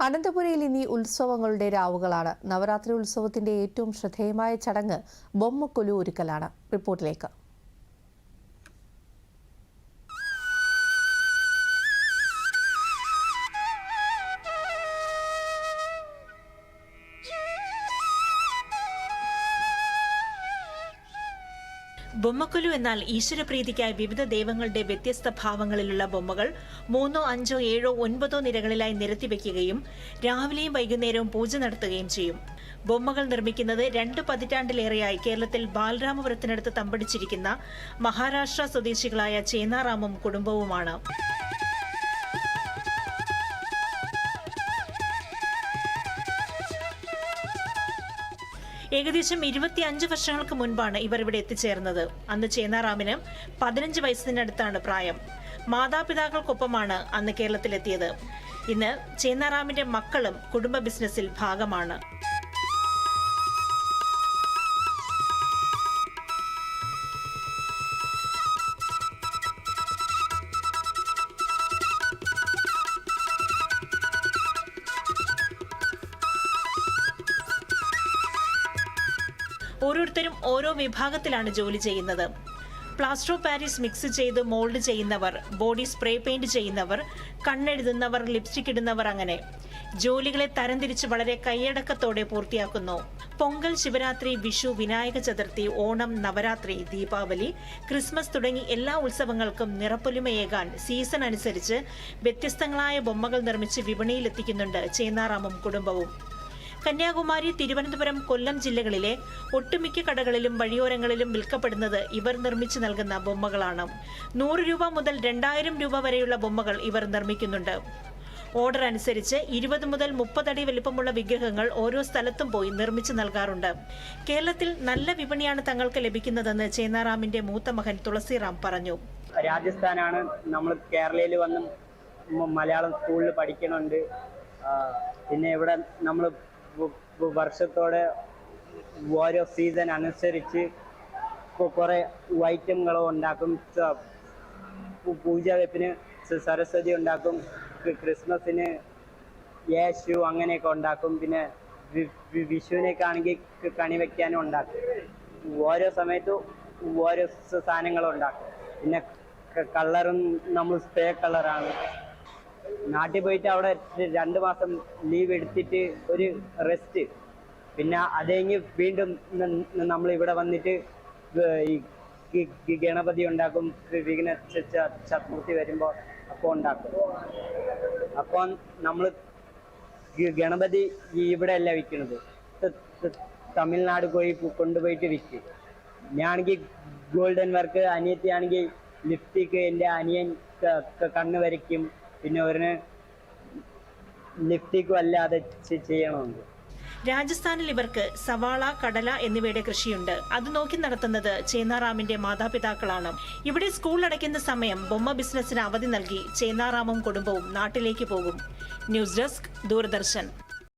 അനന്തപുരയിൽ ഇനി ഉത്സവങ്ങളുടെ രാവുകളാണ്. നവരാത്രി ഉത്സവത്തിന്റെ ഏറ്റവും ശ്രദ്ധേയമായ ചടങ്ങ് ബൊമ്മക്കൊലു ഒരുക്കലാണ്. റിപ്പോർട്ടിലേക്ക്. ബൊമ്മക്കൊലു എന്നാൽ ഈശ്വരപ്രീതിക്കായി വിവിധ ദൈവങ്ങളുടെ വ്യത്യസ്ത ഭാവങ്ങളിലുള്ള ബൊമ്മകൾ മൂന്നോ അഞ്ചോ ഏഴോ ഒൻപതോ നിരകളിലായി നിരത്തിവെക്കുകയും രാവിലെയും വൈകുന്നേരവും പൂജ നടത്തുകയും ചെയ്യും. ബൊമ്മകൾ നിർമ്മിക്കുന്നത് രണ്ട് പതിറ്റാണ്ടിലേറെയായി കേരളത്തിൽ ബാലരാമപുരത്തിനടുത്ത് തമ്പടിച്ചിരിക്കുന്ന മഹാരാഷ്ട്ര സ്വദേശികളായ ചേന്നാറാമും കുടുംബവുമാണ്. ഏകദേശം ഇരുപത്തി അഞ്ച് വർഷങ്ങൾക്ക് മുൻപാണ് ഇവർ ഇവിടെ എത്തിച്ചേർന്നത്. അന്ന് ചേന്നാറാമിന് പതിനഞ്ച് വയസ്സിനടുത്താണ് പ്രായം. മാതാപിതാക്കൾക്കൊപ്പമാണ് അന്ന് കേരളത്തിലെത്തിയത്. ഇന്ന് ചേന്നാറാമിന്റെ മക്കളും കുടുംബ ബിസിനസ്സിൽ ഭാഗമാണ്. ഓരോരുത്തരും ഓരോ വിഭാഗത്തിലാണ് ജോലി ചെയ്യുന്നത്. പ്ലാസ്റ്റർ പാരീസ് മിക്സ് ചെയ്ത് മോൾഡ് ചെയ്യുന്നവർ ബോഡി സ്പ്രേ പെയിന്റ് ചെയ്യുന്നവർ കണ്ണെഴുതുന്നവർ ലിപ്സ്റ്റിക് ഇടുന്നവർ അങ്ങനെ ജോലികളെ തരംതിരിച്ച് വളരെ കൈയടക്കത്തോടെ പൂർത്തിയാക്കുന്നു. പൊങ്കൽ ശിവരാത്രി വിഷു വിനായക ചതുർത്ഥി ഓണം നവരാത്രി ദീപാവലി ക്രിസ്മസ് തുടങ്ങി എല്ലാ ഉത്സവങ്ങൾക്കും നിറപ്പൊലിമയേകാൻ സീസൺ അനുസരിച്ച് വ്യത്യസ്തങ്ങളായ ബൊമ്മകൾ നിർമ്മിച്ച് വിപണിയിലെത്തിക്കുന്നുണ്ട് ചേന്നാറാമും കുടുംബവും. കന്യാകുമാരി തിരുവനന്തപുരം കൊല്ലം ജില്ലകളിലെ ഒട്ടുമിക്ക കടകളിലും വഴിയോരങ്ങളിലും വിൽക്കപ്പെടുന്നത് ഇവർ നിർമ്മിച്ചു നൽകുന്ന ബൊമ്മകളാണ്. നൂറ് രൂപ മുതൽ രണ്ടായിരം രൂപ വരെയുള്ള ബൊമ്മകൾ ഇവർ നിർമ്മിക്കുന്നുണ്ട്. ഓർഡർ അനുസരിച്ച് ഇരുപത് മുതൽ മുപ്പതടി വലിപ്പമുള്ള വിഗ്രഹങ്ങൾ ഓരോ സ്ഥലത്തും പോയി നിർമ്മിച്ചു നൽകാറുണ്ട്. കേരളത്തിൽ നല്ല വിപണിയാണ് തങ്ങൾക്ക് ലഭിക്കുന്നതെന്ന് ചേന്നാറാമിന്റെ മൂത്ത മകൻ തുളസിറാം പറഞ്ഞു. രാജസ്ഥാനാണ്. നമ്മൾ കേരളയിൽ വന്ന് മലയാളം സ്കൂളിൽ പഠിക്കണുണ്ട്. പിന്നെ ഇവിടെ നമ്മൾ വർഷത്തോടെ ഓരോ സീസൺ അനുസരിച്ച് കുറെ ഐറ്റങ്ങളും ഉണ്ടാക്കും. സ- പൂജ വെപ്പിന് സ- സരസ്വതി ഉണ്ടാക്കും. ക്രി- ക്രിസ്മസിന് യേശു അങ്ങനെയൊക്കെ ഉണ്ടാക്കും. പിന്നെ വിഷുവിനൊക്കെ ആണെങ്കിൽ കണി വെക്കാനും ഉണ്ടാക്കും. ഓരോ സമയത്തും ഓരോ സാധനങ്ങളും ഉണ്ടാക്കും. പിന്നെ കളറും നമ്മൾ സ്പ്രേ കളറാണ് നാട്ടിൽ പോയിട്ട് അവിടെ രണ്ടു മാസം ലീവ് എടുത്തിട്ട് ഒരു റെസ്റ്റ് പിന്നെ അത് കഴിഞ്ഞ് വീണ്ടും നമ്മൾ ഇവിടെ വന്നിട്ട് ഈ ഗണപതി ഉണ്ടാക്കും വിഘ്ന ചതുർത്ഥി വരുമ്പോൾ അപ്പോൾ ഉണ്ടാക്കും. അപ്പോൾ നമ്മൾ ഗണപതി ഇവിടെ അല്ല വിൽക്കുന്നത് തമിഴ്നാട് പോയി കൊണ്ടുപോയിട്ട് വിൽക്കും ഞാനാണെങ്കിൽ ഗോൾഡൻ വർക്ക് അനിയത്തിയാണെങ്കിൽ ലിപ്സ്റ്റിക്ക് എന്റെ അനിയൻ കണ്ണ് വരയ്ക്കും. പിന്നെ അവരെ ലിഫ്റ്റിക്ക് അല്ലാതെ ചെയ്യണമെന്ന് രാജസ്ഥാനിൽ ഇവർക്ക് സവാള കടല എന്നിവയുടെ കൃഷിയുണ്ട്. അത് നോക്കി നടത്തുന്നത് ചേന്നാറാമിന്റെ മാതാപിതാക്കളാണ്. ഇവിടെ സ്കൂൾ അടയ്ക്കുന്ന സമയം ബൊമ്മ ബിസിനസ്സിന് അവധി നൽകി ചേന്നാറാമും കുടുംബവും നാട്ടിലേക്ക് പോകും. News desk Doordarshan.